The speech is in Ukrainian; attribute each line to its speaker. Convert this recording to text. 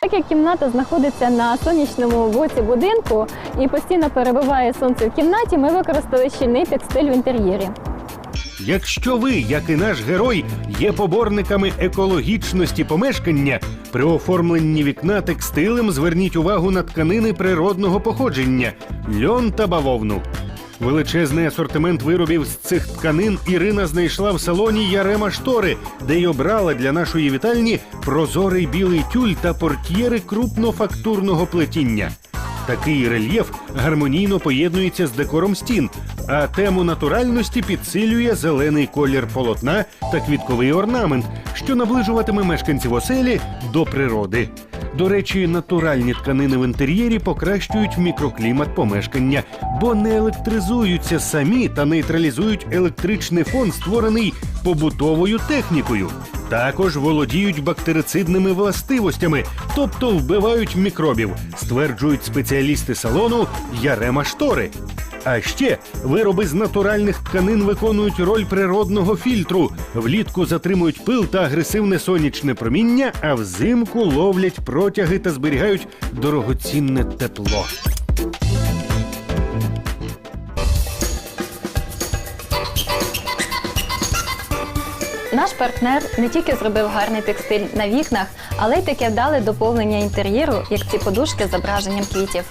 Speaker 1: Так як кімната знаходиться на сонячному боці будинку і постійно перебуває сонце в кімнаті, ми використали щільний текстиль в інтер'єрі.
Speaker 2: Якщо ви, як і наш герой, є поборниками екологічності помешкання, при оформленні вікна текстилем зверніть увагу на тканини природного походження льон та бавовну. Величезний асортимент виробів з цих тканин Ірина знайшла в салоні Ярема Штори, де й обрала для нашої вітальні прозорий білий тюль та портьєри крупнофактурного плетіння. Такий рельєф гармонійно поєднується з декором стін, а тему натуральності підсилює зелений колір полотна та квітковий орнамент, що наближуватиме мешканців оселі до природи. До речі, натуральні тканини в інтер'єрі покращують мікроклімат помешкання, бо не електризуються самі та нейтралізують електричний фон, створений побутовою технікою. Також володіють бактерицидними властивостями, тобто вбивають мікробів, стверджують спеціалісти салону Ярема Штори. А ще вироби з натуральних тканин виконують роль природного фільтру. Влітку затримують пил та агресивне сонячне проміння, а взимку ловлять протяги та зберігають дорогоцінне тепло.
Speaker 1: Наш партнер не тільки зробив гарний текстиль на вікнах, але й таке вдале доповнення інтер'єру, як ці подушки з зображенням квітів.